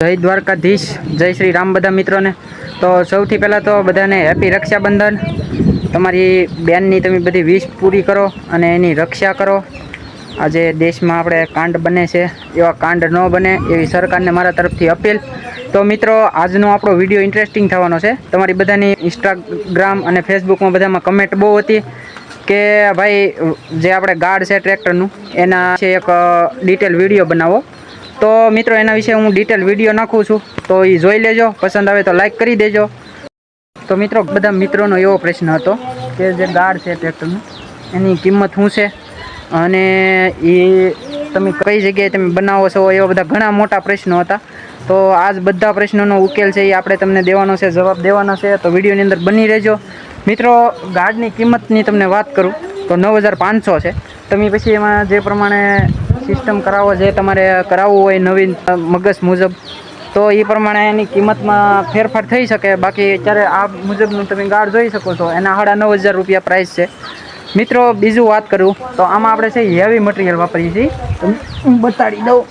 જય દ્વારકાધીશ, જય શ્રી રામ બધા મિત્રોને. તો સૌથી પહેલાં તો બધાને હેપી રક્ષાબંધન. તમારી બેનની તમે બધી વિશ પૂરી કરો અને એની રક્ષા કરો. આજે દેશમાં આપણે કાંડ બને છે, એવા કાંડ ન બને એવી સરકારને મારા તરફથી અપીલ. તો મિત્રો, આજનો આપણો વીડિયો ઇન્ટરેસ્ટિંગ થવાનો છે. તમારી બધાની ઇન્સ્ટાગ્રામ અને ફેસબુકમાં બધામાં કમેન્ટ બહુ હતી કે, ભાઈ, જે આપણે ગાર્ડ છે ટ્રેક્ટરનું, એના છે એક ડિટેલ વીડિયો બનાવો. તો મિત્રો, એના વિશે હું ડિટેલ વીડિયો નાખું છું. તો એ જોઈ લેજો. પસંદ આવે તો લાઈક કરી દેજો. તો મિત્રો, બધા મિત્રોનો એવો પ્રશ્ન હતો કે જે ગાર્ડ છે ટ્રેક્ટરનું એની કિંમત શું છે? અને એ તમે કઈ જગ્યાએ તમે બનાવો છો, એવા બધા ઘણા મોટા પ્રશ્નો હતા. તો આજ બધા પ્રશ્નોનો ઉકેલ છે એ આપણે તમને દેવાનો છે, જવાબ દેવાનો છે. તો વિડીયોની અંદર બની રહેજો. મિત્રો ગાર્ડની કિંમતની તમને વાત કરું. તો નવ હજાર પાંચસો છે. તમે પછી એમાં જે પ્રમાણે સિસ્ટમ કરાવો જે તમારે કરાવવું હોય નવીન મગજ મુજબ, તો એ પ્રમાણે એની કિંમતમાં ફેરફાર થઈ શકે. બાકી અત્યારે આ મુજબનું તમે ગાર્ડ જોઈ શકો છો. એના સાડા નવ હજાર રૂપિયા પ્રાઇસ છે. મિત્રો, બીજું વાત કરું, તો આમાં આપણે છે હેવી મટીરિયલ વાપરીએ છીએ. હું બતાડી દઉં.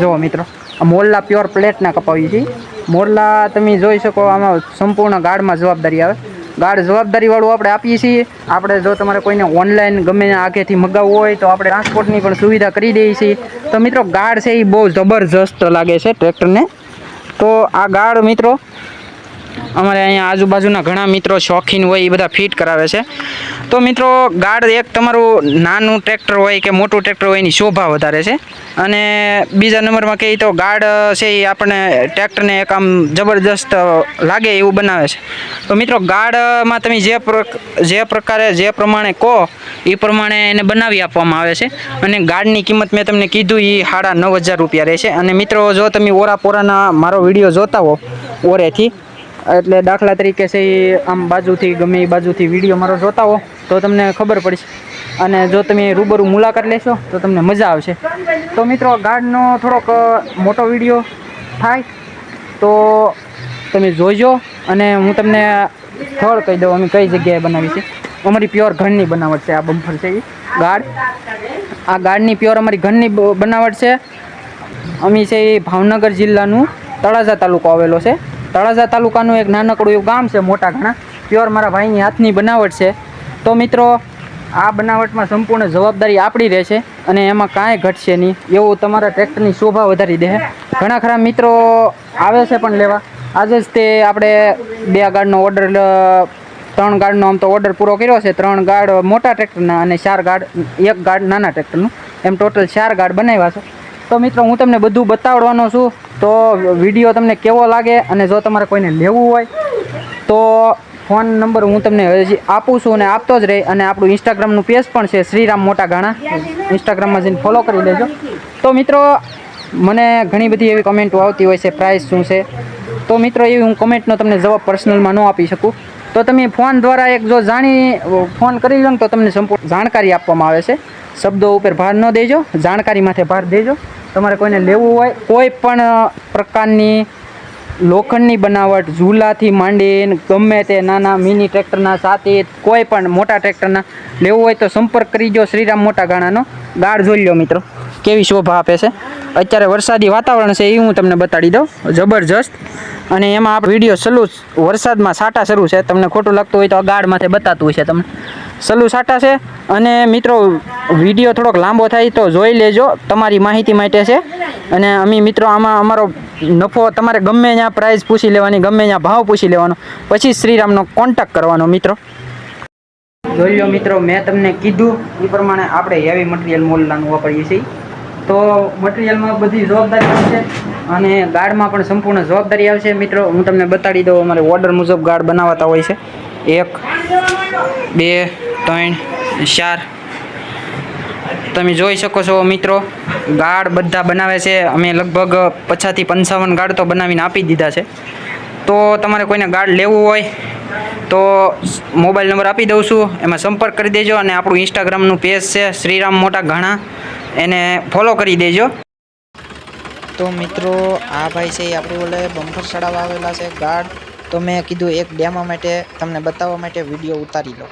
જુઓ મિત્રો, આ મોરલા પ્યોર પ્લેટના કપાવીએ છીએ. મોરલા તમે જોઈ શકો, આમાં સંપૂર્ણ ગાર્ડમાં જવાબદારી આવે. ગાર્ડ જવાબદારીવાળું આપણે આપીએ છીએ. આપણે જો તમારે કોઈને ઓનલાઈન ગમે આગેથી મગાવવું હોય તો આપણે ટ્રાન્સપોર્ટની પણ સુવિધા કરી દઈએ છીએ. તો મિત્રો ગાઢ છે એ બહુ જબરજસ્ત લાગે છે ટ્રેક્ટરને. તો આ ગાઢ મિત્રો અમારે અહીંયા આજુબાજુના ઘણા મિત્રો શોખીન હોય એ બધા ફિટ કરાવે છે. તો મિત્રો, ગાર્ડ એક તમારું નાનું ટ્રેક્ટર હોય કે મોટું ટ્રેક્ટર હોય એની શોભા વધારે છે. અને બીજા નંબરમાં કહીએ તો ગાર્ડ છે એ આપણને ટ્રેક્ટરને એક આમ જબરદસ્ત લાગે એવું બનાવે છે. તો મિત્રો, ગાર્ડમાં તમે જે જે પ્રકારે, જે પ્રમાણે કહો, એ પ્રમાણે એને બનાવી આપવામાં આવે છે. અને ગાર્ડની કિંમત મેં તમને કીધું એ સાડા નવ હજાર રૂપિયા રહેશે. અને મિત્રો, જો તમે ઓરા પોરાના મારો વીડિયો જોતા હો ઓરેથી એટલે દાખલા તરીકે છે એ આમ બાજુથી ગમે એ બાજુથી વીડિયો મારો જોતા હો, તો તમને ખબર પડશે. અને જો તમે રૂબરૂ મુલાકાત લેશો, તો તમને મજા આવશે. તો મિત્રો, ગાર્ડનો થોડોક મોટો વીડિયો થાય, તો તમે જોઈજો અને હું તમને સ્થળ કહી દઉં, અમે કઈ જગ્યાએ બનાવી છે? અમારી પ્યોર ઘરની બનાવટ છે, આ બમ્ફર છે એ ગાર્ડ આ ગાર્ડની પ્યોર અમારી ઘરની બનાવટ છે. અમે છે એ ભાવનગર જિલ્લાનું તળાજા તાલુકો આવેલો છે. તળાજા તાલુકાનું એક નાનકડું એવું ગામ છે, મોટા ઘણા. પ્યોર મારા ભાઈની હાથની બનાવટ છે. તો મિત્રો, આ બનાવટમાં સંપૂર્ણ જવાબદારી આપણી રહેશે અને એમાં કાંઈ ઘટશે નહીં. એવું તમારા ટ્રેક્ટરની શોભા વધારી દે. ઘણા ખરા મિત્રો આવે છે પણ લેવા. આજે જ તે આપણે બે ગાર્ડનો ઓર્ડર ત્રણ ગાર્ડનો આમ તો ઓર્ડર પૂરો કર્યો છે. ત્રણ ગાર્ડ મોટા ટ્રેક્ટરના અને ચાર ગાર્ડ એક ગાર્ડ નાના ટ્રેક્ટરનું. એમ ટોટલ ચાર ગાર્ડ બનાવ્યા છે. તો મિત્રો, હું તમને બધું બતાવવાનો છું. તો વીડિયો તમને કેવો લાગે અને જો તમારે કોઈને લેવું હોય, તો ફોન નંબર હું તમને હજી આપું છું અને આપતો જ રહે. અને આપણું ઇન્સ્ટાગ્રામનું પેજ પણ છે, શ્રીરામ મોટા ગાણા. ઇન્સ્ટાગ્રામમાં જઈને ફોલો કરી લેજો તો મિત્રો, મને ઘણી બધી એવી કમેન્ટો આવતી હોય છે પ્રાઇસ શું છે. તો મિત્રો, એવી હું કમેન્ટનો તમને જવાબ પર્સનલમાં ન આપી શકું. તો તમે ફોન દ્વારા એક જો જાણી, ફોન કરી લો ને તો તમને સંપૂર્ણ જાણકારી આપવામાં આવે છે. શબ્દો ઉપર ભાર ન દેજો, જાણકારી માથે ભાર દેજો. તમારે કોઈને લેવું હોય, કોઈ પણ પ્રકારની લોખંડની બનાવટ, ઝૂલાથી માંડીને ગમે તે નાના મિની ટ્રેક્ટરના સાથી, કોઈ પણ મોટા ટ્રેક્ટરના લેવું હોય તો સંપર્ક કરીજો શ્રીરામ મોટા ગાણાનો ગાઢ જોઈ લો મિત્રો. કેવી શોભા આપે છે. અત્યારે વરસાદી વાતાવરણ છે એ હું તમને બતાડી દઉં. જબરજસ્ત. અને એમાં આપણે વીડિયો સલું વરસાદમાં સાટા શરૂ છે. તમને ખોટું લાગતું હોય તો ગાઢ માથે બતાતું હોય છે તમને. સલું સાટા છે. અને મિત્રો, વીડિયો થોડોક લાંબો થાય તો જોઈ લેજો. તમારી માહિતી માટે છે. અને અમે મિત્રો, આમાં અમારો નફો, તમારે ગમે ત્યાં પ્રાઇસ પૂછી લેવાની, ગમે ત્યાં ભાવ પૂછી લેવાનો. પછી શ્રીરામનો કોન્ટેક કરવાનો, મિત્રો. જોઈ લો મિત્રો, મેં તમને કીધું, એ પ્રમાણે આપણે હેવી મટીરિયલ મોલલાનું વાપરીએ છીએ. તો મટીરિયલમાં બધી જવાબદારી આવશે અને ગાર્ડમાં પણ સંપૂર્ણ જવાબદારી આવશે. મિત્રો, હું તમને બતાડી દઉં, અમારે ઓર્ડર મુજબ ગાર્ડ બનાવતા હોય છે. એક, બે, ત્રણ, ચાર. તમે જોઈ શકો છો મિત્રો ગાર્ડ બધા બનાવે છે. અમે લગભગ પચાસથી પંચાવન ગાર્ડ તો બનાવીને આપી દીધા છે. તો તમારે કોઈને ગાર્ડ લેવું હોય તો મોબાઈલ નંબર આપી દઉં છું. એમાં સંપર્ક કરી દેજો અને આપણું ઇન્સ્ટાગ્રામનું પેજ છે, શ્રીરામ મોટા ઘણા. એને ફોલો કરી દેજો. તો મિત્રો, આ ભાઈ છે આપણે ઓલે બમ્ફર ચડાવવા આવેલા છે ગાર્ડ તો મેં કીધું એક ડેમો માટે તમને બતાવવા માટે વીડિયો ઉતારી લો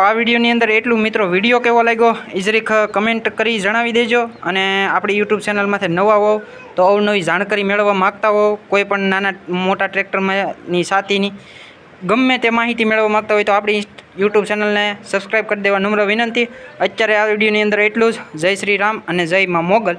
આ વિડીયોની અંદર એટલું મિત્રો વીડિયો કેવો લાગ્યો એ કમેન્ટ કરી જણાવી દેજો અને આપણી યુટ્યુબ ચેનલમાંથી નવા હોવ તો અવનવી જાણકારી મેળવવા માગતા હોવ, કોઈ પણ નાના મોટા ટ્રેક્ટરની સાથીની. ગમે તે માહિતી મેળવવા માગતા હોય તો આપણી યુટ્યુબ ચેનલને સબસ્ક્રાઈબ કરી દેવા નમ્ર વિનંતી. અત્યારે આ વિડીયોની અંદર એટલું જ. જય શ્રી રામ અને જય માં મોગલ.